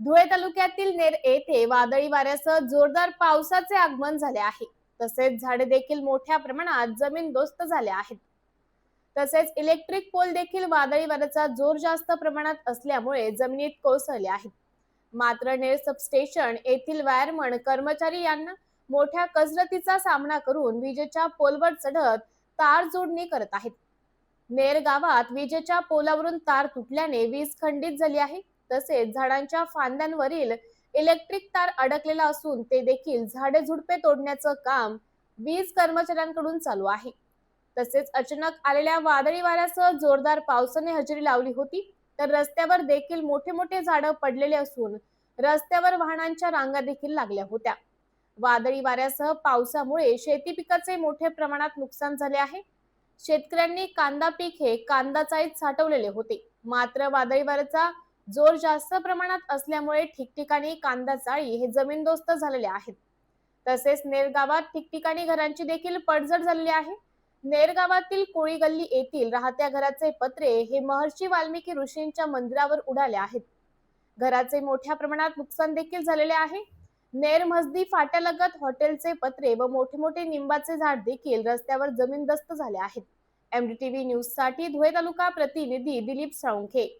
धुळे तालुक्यातील नेर येथे वादळी वाऱ्यासह जोरदार पावसाचे आगमन झाले आहे. तसेच झाडे देखील मोठ्या प्रमाणात जमीनदोस्त झाले आहेत. तसेच इलेक्ट्रिक पोल देखील वादळी वाऱ्याचा जोर जास्त प्रमाणात असल्यामुळे जमिनीत कोसळले आहेत. मात्र नेर सबस्टेशन येथील वायरमन कर्मचारी यांना मोठ्या कसरतीचा सामना करून विजेच्या पोलवर चढत तार जोडणी करत आहेत. नेर गावात विजेच्या पोलावरून तार तुटल्याने वीज खंडित झाली आहे. तसेच झाडांच्या फांद्यांवरील इलेक्ट्रिक तार अडकलेला असून ते देखील झाडे झुडपे तोडण्याचं काम वीज कर्मचाऱ्यांकडून चालू आहे. तसेच अचानक आलेल्या वादळी वाऱ्यासह जोरदार पावसाने हजेरी लावली होती तर रस्त्यावर देखील मोठे मोठे झाडं पडलेले असून रस्त्यावर वाहनांच्या रांगा देखील लागल्या होत्या. वादळी वाऱ्यासह पावसामुळे शेती पिकाचे मोठ्या प्रमाणात नुकसान झाले आहे. शेतकऱ्यांनी कांदा पीक हे कांदाचाईत साठवलेले होते. मात्र वादळी वाऱ्याचा जोर जास्त प्रमाणात असल्यामुळे ठिकठिकाणी कांदा चाळी हे जमीनदोस्त झालेले आहेत. तसेच नेर गावात ठिकठिकाणी घरांची देखील पडझड झालेली आहे. नेर गावातील कोळी गल्ली येथील राहत्या घराचे पत्रे हे महर्षी वाल्मिकी ऋषींच्या मंदिरावर उडाले आहेत. घराचे मोठ्या प्रमाणात नुकसान देखील झालेले आहे. नेर मस्दी फाट्यालगत हॉटेलचे पत्रे व मोठे मोठे निंबाचे झाड देखील रस्त्यावर जमीनदस्त झाले आहेत. एमडीटीव्ही न्यूजसाठी धुळे तालुका प्रतिनिधी दिलीप साळुंखे.